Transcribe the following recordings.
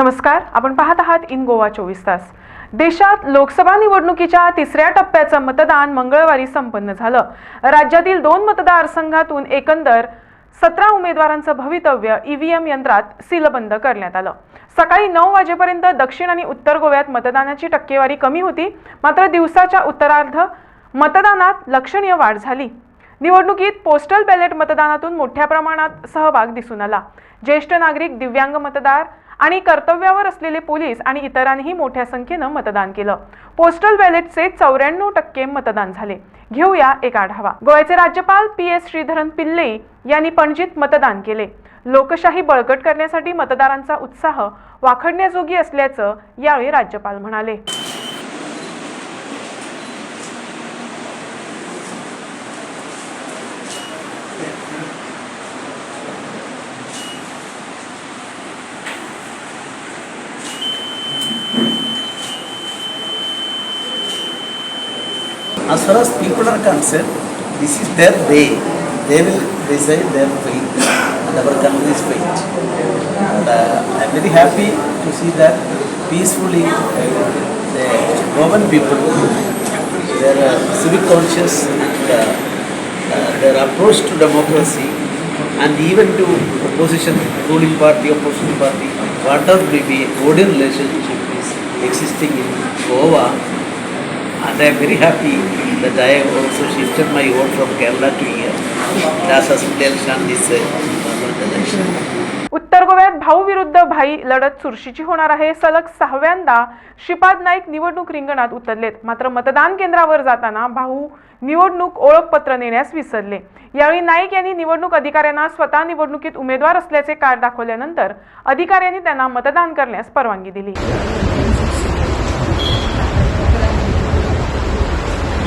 नमस्कार आपण पाहत आहात इन गोवा चोवीस तास. देशात लोकसभा निवडणुकीच्या तिसऱ्या टप्प्याचं मतदान मंगळवारी संपन्न झालं. राज्यातील दोन मतदारसंघातून एकंदर सतरा उमेदवारांचं भवितव्य ईव्हीएम यंत्रात सीलबंद करण्यात आलं. सकाळी नऊ वाजेपर्यंत दक्षिण आणि उत्तर गोव्यात मतदानाची टक्केवारी कमी होती. मात्र दिवसाच्या उत्तरार्ध मतदानात लक्षणीय वाढ झाली. निवडणुकीत पोस्टल बॅलेट मतदानातून मोठ्या प्रमाणात सहभाग दिसून आला. ज्येष्ठ नागरिक दिव्यांग मतदार आणि कर्तव्यावर असलेले पोलीस आणि इतरांनीही मोठ्या संख्येनं मतदान केलं. पोस्टल बॅलेटचे चौऱ्याण्णव टक्के मतदान झाले. घेऊया एक आढावा. गोव्याचे राज्यपाल पी एस श्रीधरन पिल्ले यांनी पणजीत मतदान केले. लोकशाही बळकट करण्यासाठी मतदारांचा उत्साह वाखडण्याजोगी असल्याचं यावेळी राज्यपाल म्हणाले. As far as people are concerned, this is their day. They will decide their fate and our country's fate. And uh, I'm very happy to see that peacefully the Govan people, their uh, civic conscious, and, uh, uh, their approach to democracy and even to opposition, ruling party, opposition party, whatever may be, cordial relationship is existing in Goa I am very happy that I have also shifted my vote from Kerala to here. Last assembly election this election. उत्तर गोव्यात भाऊ विरुद्ध भाई लढत चुरशीची होणार आहे सलग सहाव्यांदा श्रीपाद नाईक निवडणूक रिंगणात उतरलेत मात्र मतदान केंद्रावर जाताना भाऊ निवडणूक ओळखपत्र नेण्यास विसरले यावेळी नाईक यांनी निवडणूक अधिकाऱ्यांना स्वतः निवडणुकीत उमेदवार असल्याचे कार्ड दाखवल्यानंतर अधिकाऱ्यांनी त्यांना मतदान करण्यास परवानगी दिली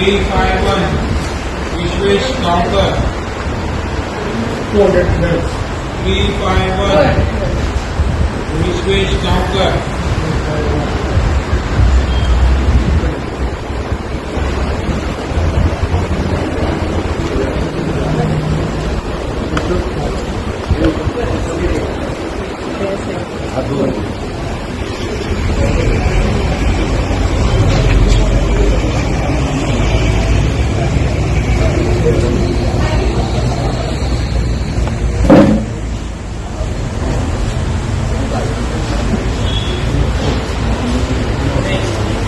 three five one. Vishwesh Gaonkar. Two hundred three five one. Vishwesh Gaonkar.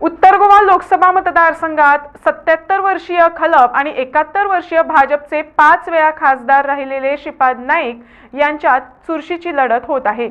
उत्तर गोवा लोकसभा मतदारसंघात सत्याहत्तर वर्षीय खलप आणि एकाहत्तर वर्षीय भाजपचे पाच वेळा खासदार राहिलेले श्रीपाद नाईक यांच्यात चुरशीची लढत होत आहे.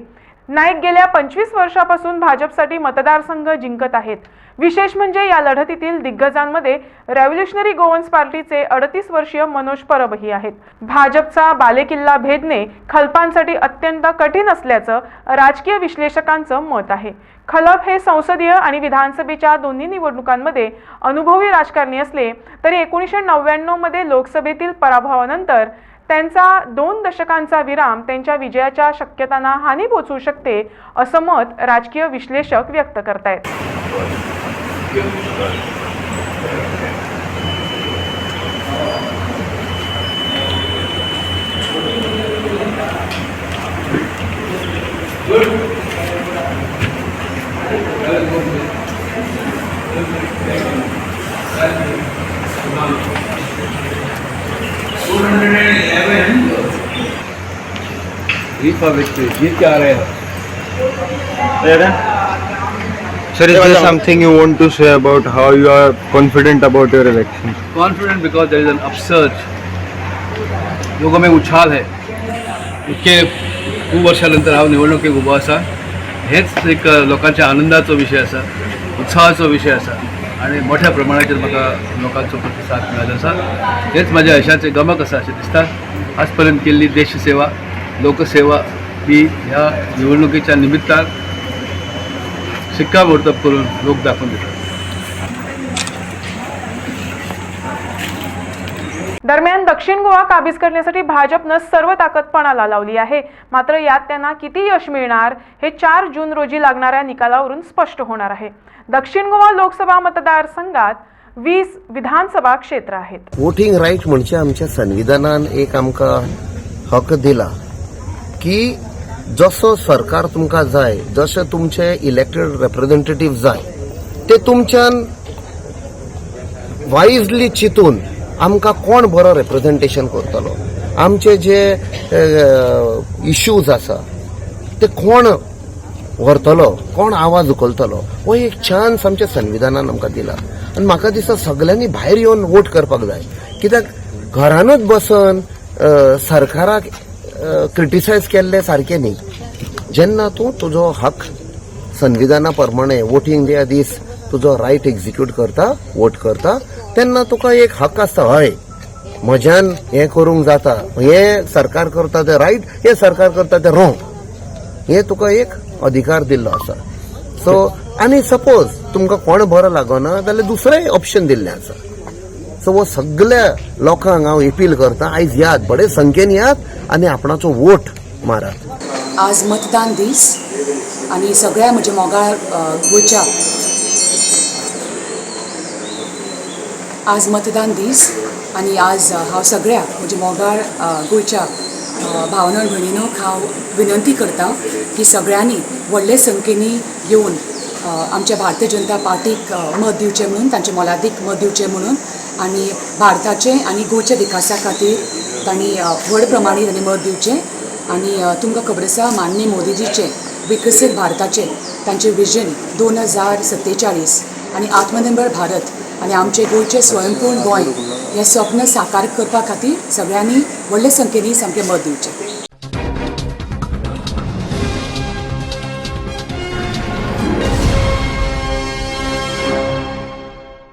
नाईक गेल्या पंचवीस वर्षापासून भाजपसाठी मतदारसंघ जिंकत आहेत. विशेष म्हणजे या लढतीतील दिग्गजांमध्ये रेव्होल्युशनरी गोवन्स पार्टीचे अडतीस वर्षीय मनोज परबही आहेत. भाजपचा बालेकिल्ला भेदणे खलपांसाठी अत्यंत कठीण असल्याचं राजकीय विश्लेषकांचं मत आहे. खलप हे संसदीय आणि विधानसभेच्या दोन्ही निवडणुकांमध्ये अनुभवी राजकारणी असले तरी एकोणीसशे नव्याण्णवमध्ये लोकसभेतील पराभवानंतर त्यांचा दोन दशकांचा विराम त्यांच्या विजयाच्या शक्यतांना हानी पोचवू शकते असं मत राजकीय विश्लेषक व्यक्त करतायत Two hundred. जीत पा व्यक्ती जीत के आ रहे हैं Sir, is there something you want to say about how you are confident about your election? Confident because there is an upsurge लोकां में उछाल है। इतके खूब वर्षानंतर हांव निवडणुकीक उबो आसा हेच एक लोकांच्या आनंदाचो विशय आसा उत्साहाचो विशय आसा आनी मोठ्या प्रमाणाचेर म्हाका लोकांचो प्रतिसाद मेळिल्लो आसा हेच म्हाज्या यशाचें गमक आसा अशें दिसता आज पर्यंत केल्ली देश सेवा। लोकसेवा ही ह्या निवडणुकीच्या निमित्तान शिक्कामोर्तब करून लोक दाखवून दितात. दरम्यान दक्षिण गोवा काबीज करण्यासाठी भाजपनं सर्व ताकद पणाला लावली आहे. मात्र यात त्यांना किती यश मिळणार हे चार जून रोजी लागणाऱ्या निकालावरून स्पष्ट होणार आहे. दक्षिण गोवा लोकसभा मतदारसंघात वीस विधानसभा क्षेत्र आहेत. वोटिंग रायट म्हणजे आमच्या संविधानान एक आमकां हक दिला. की जसो सरकार तुमकां जाय जशे तुमचे इलेक्टेड रिप्रेझेंटेटिव्ह जाय ते तुमच्यान वायजली चिंतून आमकां कोण बरो रिप्रेझेंटेशन करतलो? आमचे जे इश्यूज आसा ते कोण व्हरतलो? कोण आवाज उखलतलो? हो एक चान्स आमच्या संविधानान आमकां दिला. आनी म्हाका दिसता सगळ्यांनी भायर येवन वोट करपाक जाय. कित्याक घरानूच बसून सरकाराक क्रिटिसायज केल्ले सारकें न्ही. जेन्ना तूं तुजो हक संविधाना प्रमाणे वोटींग डे दीस तुजो रायट एक्झिक्यूट करता वोट करता तेन्ना तुका एक हक आसता हय. म्हज्यान हें करूंक जाता. हें सरकार करता तें रायट हें सरकार करता तें रॉंग हे तुका एक अधिकार दिल्लो आसा. सो आनी सपोज तुमकां कोण बरो लागना जाल्यार दुसरेंय ऑप्शन दिल्लें आसा. सो हो सगळ्या लोकांक हांव अपील करता आयज यात बडे संख्येन यात आनी आपणाचो वोट मारात आज मतदान दीस आनी सगळ्या म्हज्या मोगाळ गोंयच्या आज मतदान दीस आनी आज हांव सगळ्या म्हज्या मोगाळ गोंयच्या भावना भावनां हांव विनंती करता की सगळ्यांनी व्हडले संख्येनी येवन आमच्या भारतीय जनता पार्टीक मत दिवचें म्हणून तांचे मोलादीक मत दिवचें म्हणून आनी भारताचे आनी गोंयच्या विकासा खातीर तांणी व्हड प्रमाणें तांणी मत दिवचें आनी तुमकां खबर आसा माननीय मोदीजीचे विकसीत भारताचे तांचे विजन दोन हजार सत्तेचाळीस आनी आत्मनिर्भर भारत आनी आमचे गोंयचे स्वयंपूर्ण गोंय हें स्वप्न साकार करपा खातीर सगळ्यांनी व्हडले संख्येनी सामकें मत दिवचें.